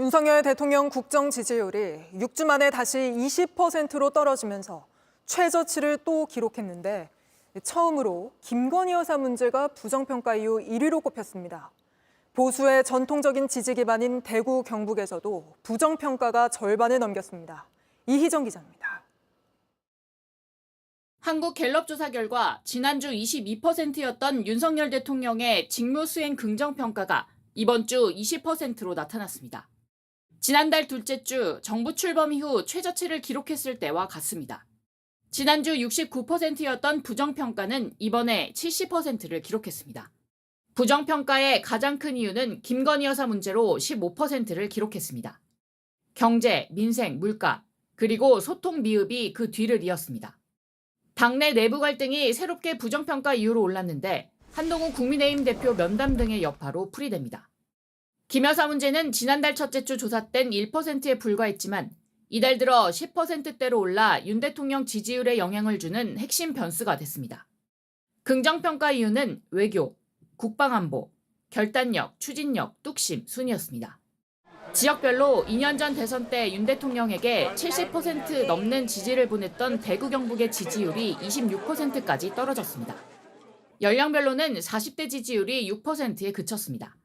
윤석열 대통령 국정 지지율이 6주 만에 다시 20%로 떨어지면서 최저치를 또 기록했는데 처음으로 김건희 여사 문제가 부정평가 이후 1위로 꼽혔습니다. 보수의 전통적인 지지 기반인 대구 경북에서도 부정평가가 절반을 넘겼습니다. 이희정 기자입니다. 한국 갤럽 조사 결과 지난주 22%였던 윤석열 대통령의 직무 수행 긍정 평가가 이번 주 20%로 나타났습니다. 지난달 둘째 주 정부 출범 이후 최저치를 기록했을 때와 같습니다. 지난주 69%였던 부정평가는 이번에 70%를 기록했습니다. 부정평가의 가장 큰 이유는 김건희 여사 문제로 15%를 기록했습니다. 경제, 민생, 물가, 그리고 소통 미흡이 그 뒤를 이었습니다. 당내 내부 갈등이 새롭게 부정평가 이유로 올랐는데 한동훈 국민의힘 대표 면담 등의 여파로 풀이됩니다. 김 여사 문제는 지난달 첫째 주 조사 땐 1%에 불과했지만 이달 들어 10%대로 올라 윤 대통령 지지율에 영향을 주는 핵심 변수가 됐습니다. 긍정평가 이유는 외교, 국방안보, 결단력, 추진력, 뚝심 순이었습니다. 지역별로 2년 전 대선 때 윤 대통령에게 70% 넘는 지지를 보냈던 대구 경북의 지지율이 26%까지 떨어졌습니다. 연령별로는 40대 지지율이 6%에 그쳤습니다.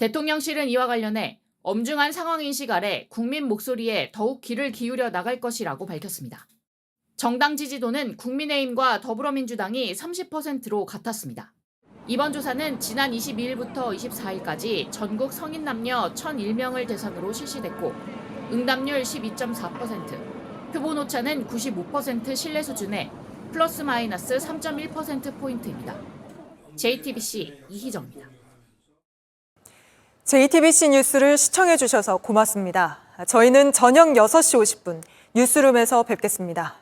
대통령실은 이와 관련해 엄중한 상황인식 아래 국민 목소리에 더욱 귀를 기울여 나갈 것이라고 밝혔습니다. 정당 지지도는 국민의힘과 더불어민주당이 30%로 같았습니다. 이번 조사는 지난 22일부터 24일까지 전국 성인 남녀 1,001명을 대상으로 실시됐고 응답률 12.4%, 표본 오차는 95% 신뢰 수준에 플러스 마이너스 3.1%포인트입니다. JTBC 이희정입니다. JTBC 뉴스를 시청해 주셔서 고맙습니다. 저희는 저녁 6시 50분 뉴스룸에서 뵙겠습니다.